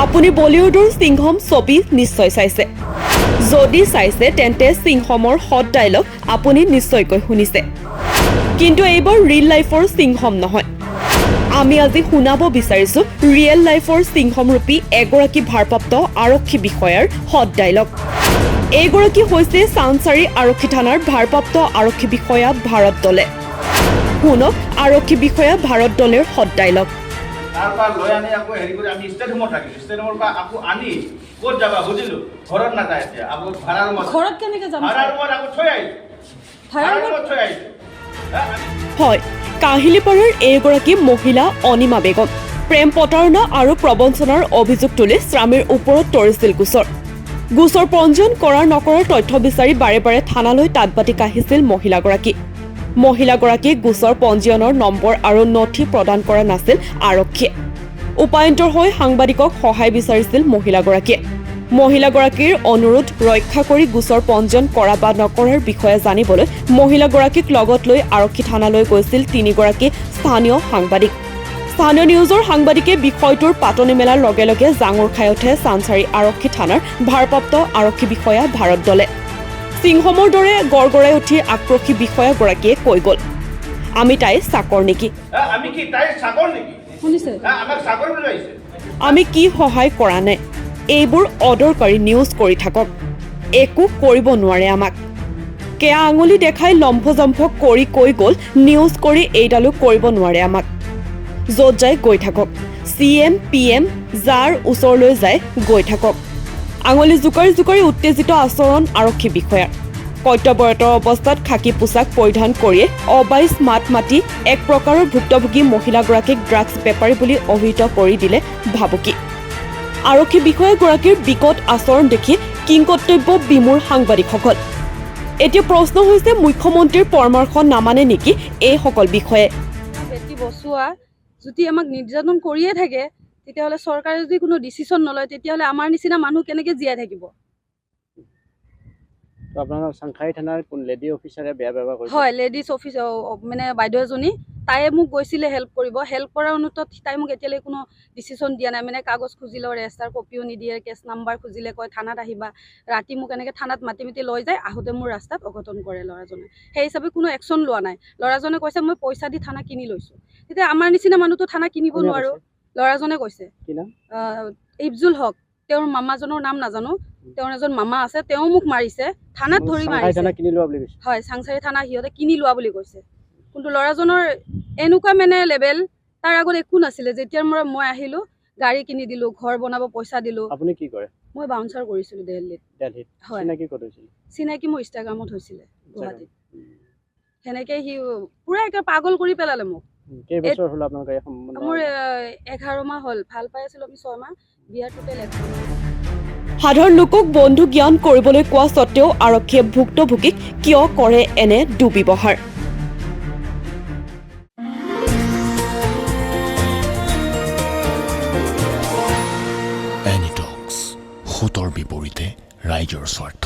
আপুনি বলিউডৰ সিংহম ছবি নিশ্চয় চাইছে। যদি চাইছে তেন্তে সিংহমৰ হট ডাইলগ আপুনি নিশ্চয়কৈ শুনিছে। কিন্তু এইবোৰ ৰিয়েল লাইফৰ সিংহম নহয়। আমি আজি শুনাব বিচাৰিছো ৰিয়েল লাইফৰ সিংহমৰূপী এগৰাকী ভাৰপ্ৰাপ্ত আৰক্ষী বিষয়াৰ হট ডাইলগ এইগৰাকী হৈছে চানচাৰী আৰক্ষী থানাৰ ভাৰপ্ৰাপ্ত আৰক্ষী বিষয়া ভাৰত দলে। শুনক আৰক্ষী বিষয়া ভাৰত দলেৰ হট ডাইলগ তাৰ পৰা লৈ আনি আকৌ হেৰি কৰি আমি ষ্টেট হোমত থাকিলোঁ। ষ্টেট হোমৰ পৰা আকৌ আনি ক'ত যাবা সুধিলোঁ ঘৰত নাযায় এতিয়া। আকৌ ভাড়া ৰুমত ঘৰত কেনেকে যাম? ভাড়া ৰুমত আকৌ থৈ আহিছোঁ। ভাড়া ৰুমত থৈ আহিছোঁ। হয় কাহিলীপাৰাৰ এইগৰাকী মহিলা অনিমা বেগম। প্ৰেম প্ৰতাৰণা আৰু প্ৰবঞ্চনাৰ অভিযোগ তুলি স্বামীৰ ওপৰত তৰিছিল গোচৰ। গোচৰ পঞ্জীয়ন কৰাৰ নকৰাৰ তথ্য বিচাৰি বাৰে বাৰে থানালৈ তাঁতবাতি কাঢ়িছিল মহিলাগৰাকী। মহিলাগৰাকীক গোচৰ পঞ্জীয়নৰ নম্বৰ আৰু নথি প্ৰদান কৰা নাছিল আৰক্ষীয়ে। উপায়ন্তৰ হৈ সাংবাদিকক সহায় বিচাৰিছিল মহিলাগৰাকীয়ে। মহিলাগৰাকীৰ অনুৰোধ ৰক্ষা কৰি গোচৰ পঞ্জীয়ন কৰা বা নকৰাৰ বিষয়ে জানিবলৈ মহিলাগৰাকীক লগত লৈ আৰক্ষী থানালৈ গৈছিল তিনিগৰাকী স্থানীয় সাংবাদিক। স্থানীয় নিউজৰ সাংবাদিকে বিষয়টোৰ পাতনি মেলাৰ লগে লগে জাঙুৰ খাই উঠে চানচাৰী আৰক্ষী থানাৰ ভাৰপ্ৰাপ্ত আৰক্ষী বিষয়া ভাৰত দলে। সিংহমৰ দৰে গড়গড়াই উঠি আক্ৰোশী বিষয়াগৰাকীয়ে কৈ গ'ল আমি তাই চাকৰ নেকি? আমি কি সহায় কৰা নাই? এইবোৰ অদৰকাৰী নিউজ কৰি থাকক। একো কৰিব নোৱাৰে আমাক। কেয়া আঙুলি দেখাই লম্ফজম্ফ কৰি কৈ গ'ল নিউজ কৰি এইডালো কৰিব নোৱাৰে আমাক। য'ত যায় গৈ থাকক। চি এম পি এম যাৰ ওচৰলৈ যায় গৈ থাকক। আঙুলি জোকাৰি জোকাৰি উত্তেজিত আচৰণ আৰক্ষী বিষয়াৰ কৰ্তব্যৰত অৱস্থাত খাকী পোছাক পৰিধান কৰিয়ে অবাইচ মাত মাতি এক প্ৰকাৰৰ ভুক্তভোগী মহিলাগৰাকীক ড্ৰাগছ বেপাৰী বুলি অভিহিত কৰি দিলে ভাবুকি। আৰক্ষী বিষয়াগৰাকীৰ বিকট আচৰণ দেখি কিংকৰ্তব্য বিমূৰ সাংবাদিকসকল। এতিয়া প্ৰশ্ন হৈছে মুখ্যমন্ত্ৰীৰ পৰামৰ্শ নামানে নেকি এইসকল বিষয়ে? বচোৱা যদি আমাক নিৰ্যাতন কৰিয়ে থাকে তেতিয়াহ'লে চৰকাৰে যদি কোনো ডিচিশ্যন নলয় তেতিয়াহ'লে আমাৰ নিচিনা মানুহ কেনেকে জীয়াই থাকিব? তো আপোনালোকৰ চাংখাৰী থানাৰ কোন লেডি অফিচাৰে বেয়া ব্যৱহাৰ কৰিছে? হয় লেডিজ অফিচ মানে বাইদেউ এজনী তাইয়ে মোক গৈছিলে হেল্প কৰিব। হেল্প কৰাৰ অনুতত তাই মোক এতিয়ালৈ কোনো ডিচিশ্যন দিয়া নাই। মানে কাগজ খুজিলেও ৰেজিষ্টাৰ কপিও নিদিয়ে কেছ নাম্বাৰ খুজিলে কয় থানাত আহিবা। ৰাতি মোক এনেকৈ থানাত মাতি মাতি লৈ যায় আহোঁতে মোৰ ৰাস্তাত অঘটন কৰে ল'ৰাজনে। সেই হিচাপে কোনো একশ্যন লোৱা নাই। ল'ৰাজনে কৈছে মই পইচা দি থানা কিনি লৈছোঁ। তেতিয়া আমাৰ নিচিনা মানুহতো থানা কিনিব কোনে নোৱাৰোঁ? ল'ৰাজনে কৈছে ইফজুল হক তেওঁৰ মামাজনৰ নাম নাজানো তেওঁৰ এজন মামা আছে তেওঁ মোক মাৰিছে থানাত ধৰি মাৰিছে। হয় চাংচাৰী থানা সিহঁতে কিনি লোৱা বুলি কৈছে। কিন্তু ল'ৰাজনৰ এনেকুৱা মানে লেভেল তাৰ আগত একো নাছিলে। যেতিয়াৰ পৰা মই আহিলোঁ গাড়ী কিনি দিলোঁ ঘৰ বনাব পইচা দিলোঁ। আপুনি কি কৰে? মই বাউন্সাৰ কৰিছিলোঁ দেলহিত। হয়। চিনাকি মোৰ ইনষ্টাগ্ৰামত হৈছিলে গুৱাহাটীত। সেনেকৈ সি পূৰা একে পাগল কৰি পেলালে মোক। কেইবছৰ হ'ল আপোনালোকৰ এই সম্বন্ধ মোৰ এঘাৰ মাহ হ'ল। ভালো পাই আছিলোঁ আমি ছয়মাহ বিয়াৰ টোটেল এক সাধাৰণ লোকক বন্ধু জ্ঞান কৰিবলৈ কোৱা স্বত্বেও আৰক্ষীয়ে ভুক্তভোগীক কিয় কৰে এনে দুৰ্ব্যৱহাৰ? সোঁতৰ বিপৰীতে ৰাইজৰ স্বাৰ্থ